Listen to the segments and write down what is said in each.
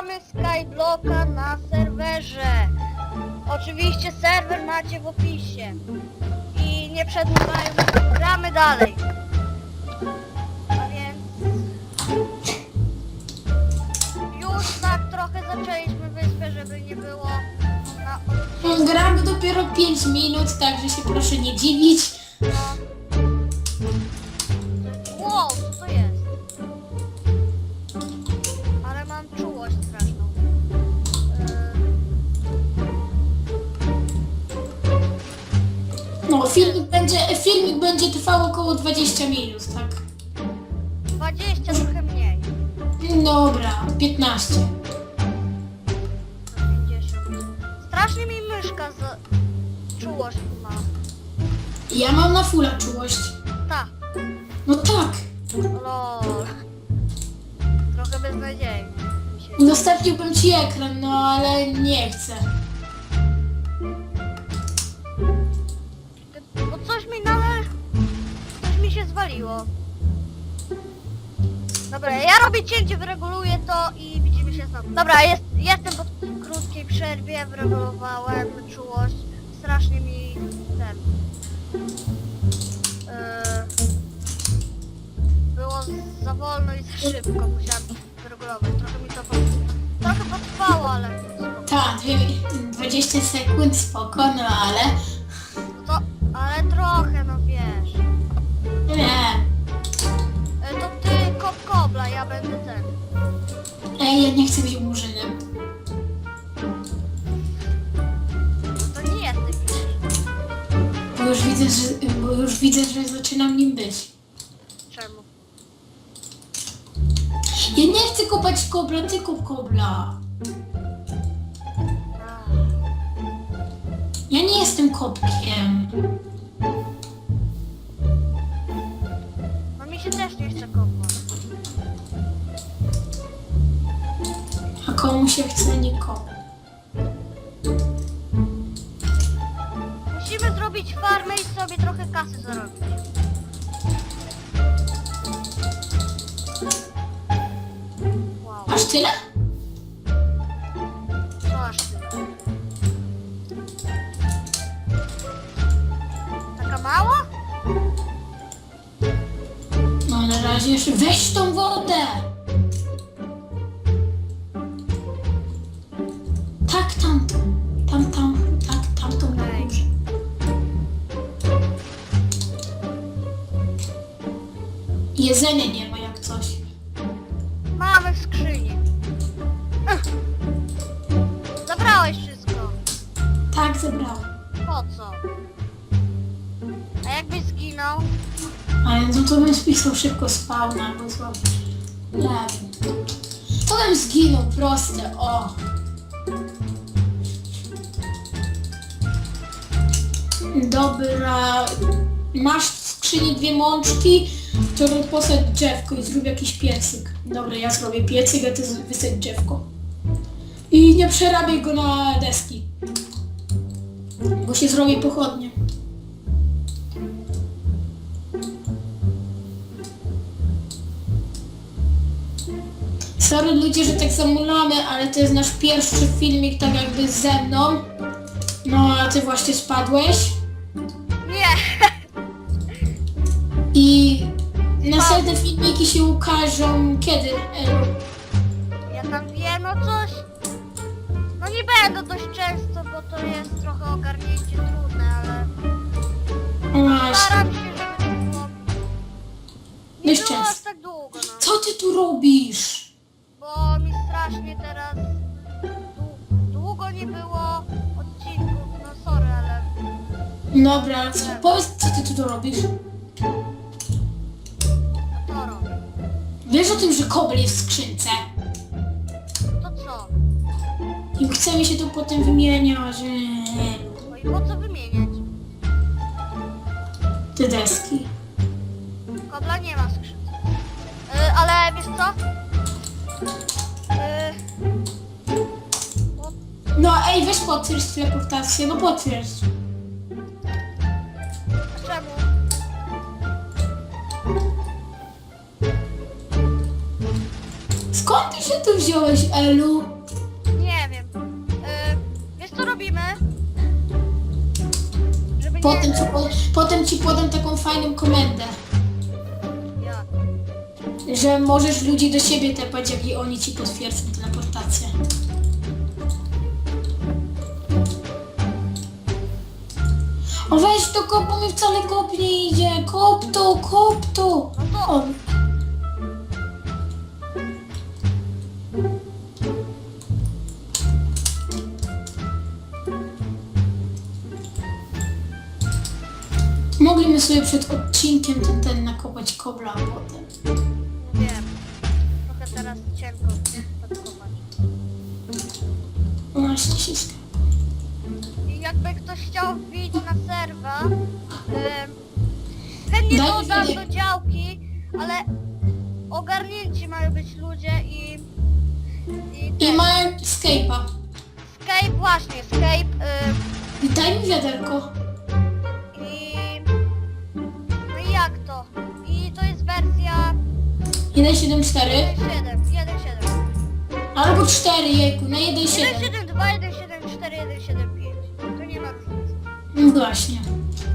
gramy Skyblocka na serwerze. Oczywiście serwer macie w opisie. I nie przedłużając, gramy dalej. A więc... Już tak trochę zaczęliśmy wyspę, żeby nie było na. Gramy dopiero 5 minut, także się proszę nie dziwić. Wow, 20 minut, tak? Yy, 20, trochę mniej. Dobra, 15. 50. Strasznie mi myszka za czułość ma. Ja mam na fulla czułość. Ta. No tak. Lol. Trochę beznadziejnie. mi się- Udostępniłbym ci ekran, no ale nie chcę. Bo coś mi nale... Mi się zwaliło. Dobra, ja robię cięcie, wyreguluję to i widzimy się znowu. Dobra, jest, jestem po krótkiej przerwie, wyregulowałem czułość. Strasznie mi ten... Yy, było za wolno i za szybko, musiałam wyregulować. Trochę mi to... Trochę potrwało, ale... Tak, dwie- 20 sekund, spoko, no ale... To, ale trochę, no ja będę ten. Ej, ja nie chcę być murzynem. To nie jesteś. Bo już widzę, że, bo już widzę, że zaczynam nim być. Czemu? Ja nie chcę kopać kobla, ty kop kobla. Ja nie jestem kopkiem. Komu się chce. Musimy zrobić farmę i sobie trochę kasy zarobić. Wow, Aż tyle? co aż tyle? Taka mała? No na razie jeszcze weź tą wodę! Jedzenia nie ma jak coś. Mamy w skrzyni. Ech. Zabrałeś wszystko. Tak, zebrałem. Po co? A jakbyś zginął? Ale no to bym spisał szybko spawna albo. Nie wiem. To bym zginął, proste, o. Dobra. Masz skrzyni dwie mączki, to posadź drzewko i zrób jakiś piecyk. Dobra, ja zrobię piecyk, a ty z- wysadź drzewko. I nie przerabiaj go na deski. Bo się zrobi pochodnie. Sorry ludzie, że tak zamulamy, ale to jest nasz pierwszy filmik tak jakby ze mną. No a ty właśnie spadłeś. Następne filmiki się ukażą kiedy? Elu? Ja tam wiem, no coś. No nie będę dość często, bo to jest trochę ogarnięcie trudne, ale O, Właśnie. staram się, żeby to było. Nie Dość było aż często. tak długo, no. Co ty tu robisz? Bo mi strasznie teraz dłu- długo nie było odcinków, no sorry, ale Dobra, ale co, powiedz co ty tu robisz? Wiesz o tym, że kobel jest w skrzynce? To co? I chcemy się tu potem wymieniać, że No i po co wymieniać? te deski. Kobla nie ma skrzynki. Yy, ale wiesz co? Yy, No ej, weź potwierdź teleportację, no potwierdź. Skąd ty się tu wziąłeś, Elu? Nie wiem. E, wiesz co robimy? Żeby Potem nie... ci, po, potem ci podam taką fajną komendę, Jak? że możesz ludzi do siebie tepać, jak i oni ci potwierdzą teleportację. O weź to kop, bo mi wcale kop nie idzie. Kop to, kop to. No to... O, sobie przed odcinkiem ten, ten nakopać kobla, potem. Wiem. Trochę teraz cienko podkopać. Właśnie się sk- I jakby ktoś chciał wbić na serwa, ym, chętnie Daj mi dodam do działki, ale ogarnięci mają być ludzie i... I, I ten, mają Skype'a. Skype, właśnie, Skype ym, I daj mi wiaderko. 1.7.4 1.7, 1.7. albo 4, jejku, na 1.7. 1.7.2, 1.7.4, 1.7.5. To nie ma różnicy. No właśnie,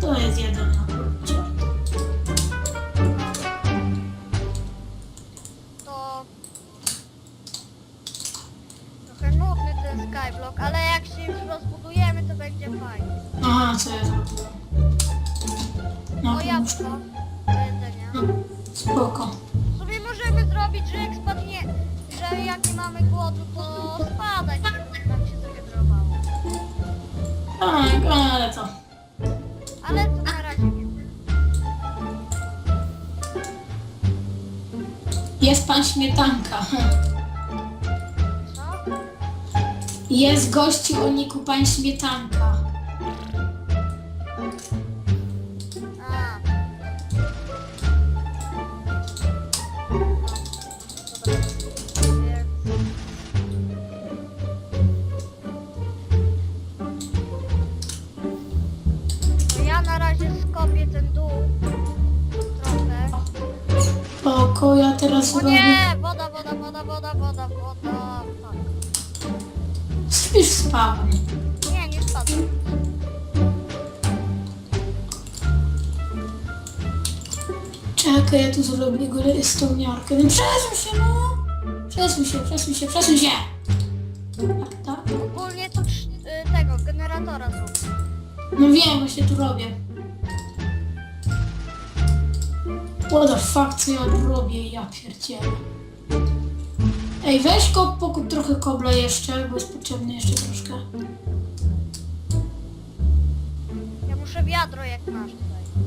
to jest jeden na to trochę nudny ten skyblock, ale jak się już rozbudujemy, to będzie fajnie. Aha, co ja zrobiłem? No, O pomóż. jabłko do jedzenia. No, spoko. Zrobić, że jak spadnie, że jak nie mamy głodu, to spadać, się. Tak, ale to. Ale to na razie nie. Jest pan śmietanka. Co? Jest gościu o niku pan śmietanka. O nie! Woda, woda, woda, woda, woda, woda. Fuck. Spisz spawn. Nie, nie spadłem. Czekaj, ja tu zrobię górę stoniarkę. No przesuń się, no! Przesuń się, przesuń się, przesuń się! Tak, tak. Ogólnie to trz- y, tego, generatora zrób. No wiem, właśnie tu robię. What the fuck, co ja robię, ja pierdzielę. Ej, weź ko pokup trochę kobla jeszcze, bo jest potrzebny jeszcze troszkę. Ja muszę wiadro jak masz tutaj.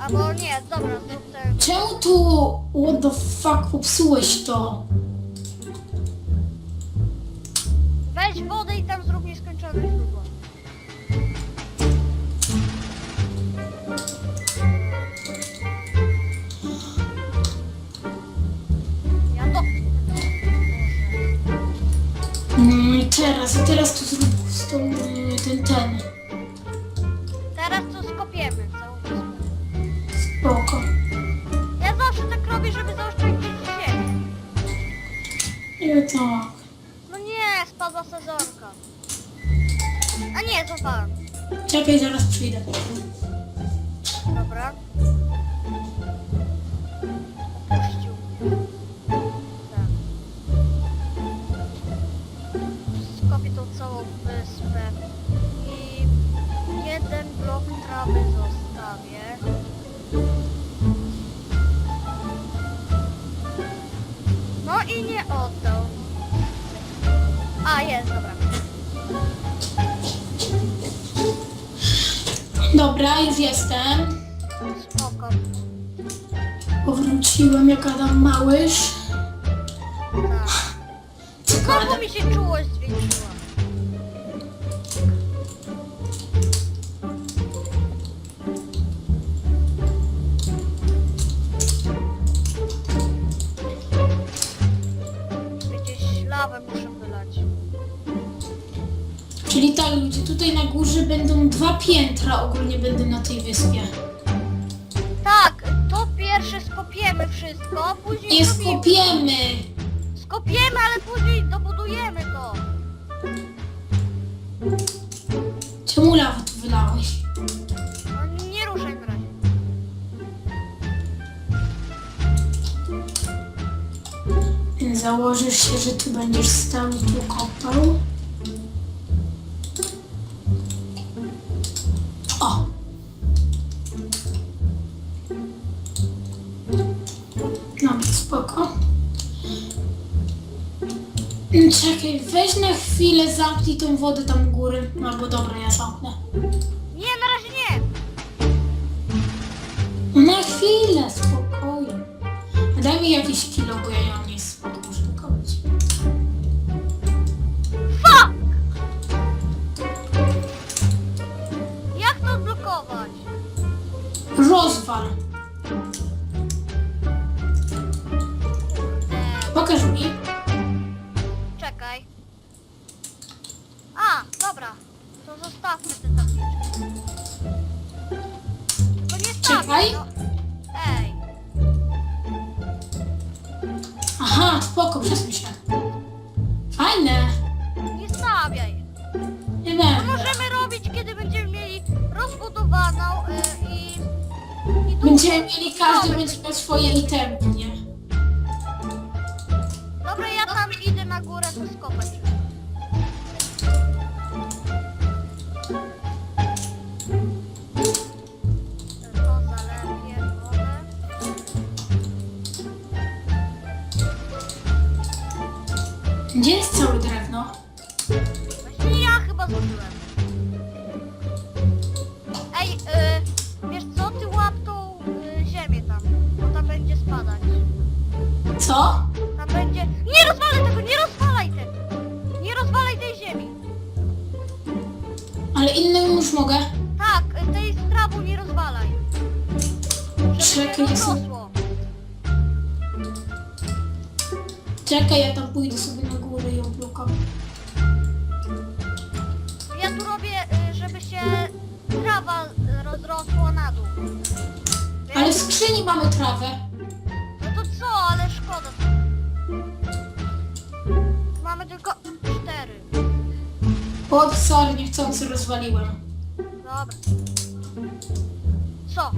Albo nie, dobra, zrób ten. Czemu tu, what the fuck, popsułeś to? I teraz, tu zrób z tą, ten, ten. Teraz to skopiemy całą wyspę. Spoko. Ja zawsze tak robię, żeby zaoszczędzić ziemię. I tak. No nie, spadła sezonka. A nie, złapałem. Czekaj, zaraz przyjdę. Trawy zostawię. No i nie oddał. A, jest, dobra. Dobra, już jestem. Spoko. Powróciłem jak Adam Małysz. Tak. Mi się czułość górze będą dwa piętra ogólnie będą na tej wyspie. Tak, to pierwsze skopiemy wszystko, później Nie zrobimy- skopiemy! Skopiemy, ale później dobudujemy to. Czemu lawę tu wylałeś? No, nie ruszaj na razie. Założysz się, że tu będziesz stał i tu kopał. Czekaj, weź na chwilę, zamknij tą wodę tam u góry. Albo dobra, ja zamknę. Nie, na razie nie. Na chwilę, spokojnie. Daj mi jakieś kilo, bo ja nie mam Aha, spoko, przesuń się. Fajne. nie stawiaj. Nie To będę. możemy robić, kiedy będziemy mieli rozbudowaną e, i... i Będziemy mieli, każdy będzie miał swoje itemki, Gdzie jest całe drewno? Właśnie ja chyba zrobiłem. Ej, y, wiesz co, ty łap tą y, ziemię tam, bo tam będzie spadać. Co? Tam będzie... Nie rozwalaj tego, nie rozwalaj tego! Nie rozwalaj tej ziemi! Ale innym już mogę. Tak, y, tej z trawą nie rozwalaj. Żeby Czekaj, rozrosło. Czekaj, ja tam pójdę sobie Skrzyni mamy trawę. No to co, ale szkoda. Mamy tylko cztery. O, sorry, niechcący rozwaliłem. Dobra. Co?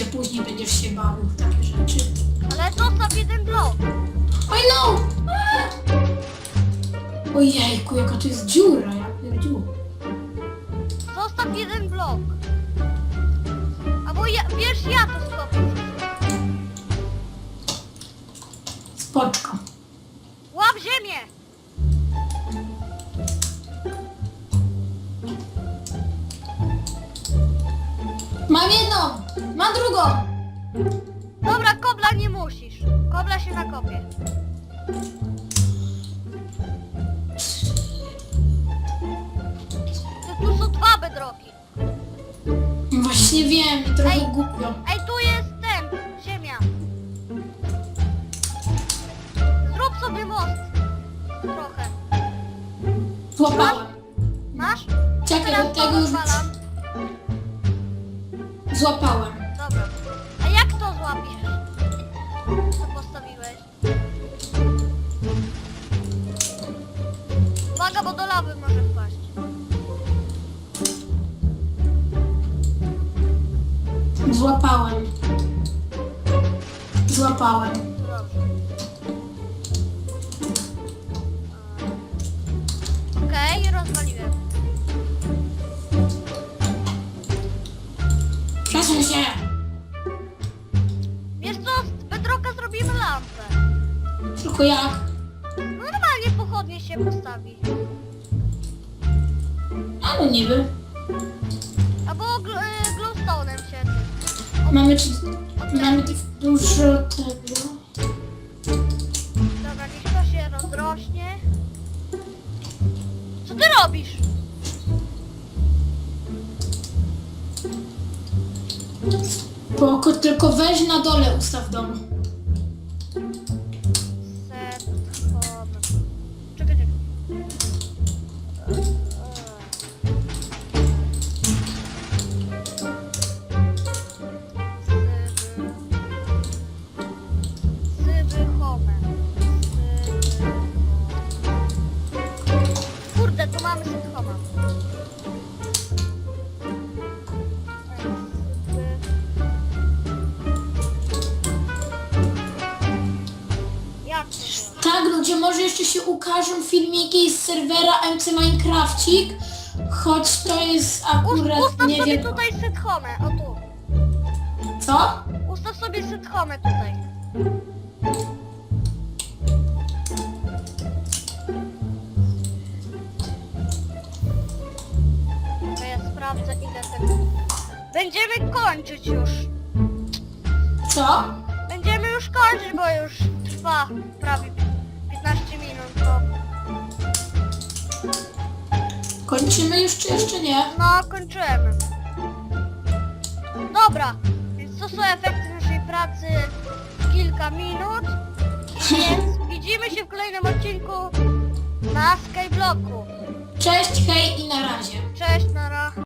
A później będziesz się bawił w takie rzeczy. Ale zostaw jeden blok. Oj no! Ojejku, jaka to jest dziura, ja pierdziu. Zostaw jeden blok. Albo ja, wiesz, ja to skopię. Spoczko. Łap ziemię! Mam jedną! Mam drugą! Dobra, kobla nie musisz. Kobla się nakopie. Ty, Tu są dwa bedroki. Właśnie wiem, i trochę Ej. głupio. Ej, tu jest ten, ziemia. Zrób sobie most. Trochę. Złapałem. Masz? Czekaj, Teraz do to tego już rozwalam. złapałem. Złapiesz? Co postawiłeś? Uwaga, bo do lawy może wpaść. Złapałem. Złapałem. To dobrze. Okej, rozwaliłem. Przesuń się! Tylko jak? No normalnie pochodnie się postawi. A no niby. Albo gl y, glowstone'em się tym. Mamy, czy, mamy dużo tego. Dobra, niech to się rozrośnie. Co ty robisz? Spoko, tylko weź na dole ustaw dom. Mamy set home. Jak? Tak, ludzie, może jeszcze się ukażą filmiki z serwera MC Minecrafcik, choć to jest akurat, ustaw nie sobie wiem... tutaj set home, o tu. Co? Ustaw sobie set home tutaj. Sprawdzę ile tego... Będziemy kończyć już. Co? Będziemy już kończyć, bo już trwa prawie 15 minut, to... Kończymy już czy jeszcze nie? No, kończymy. Dobra, więc to są efekty naszej pracy w kilka minut. Więc widzimy się w kolejnym odcinku na Skyblocku. Cześć, hej i na razie. Cześć, nara.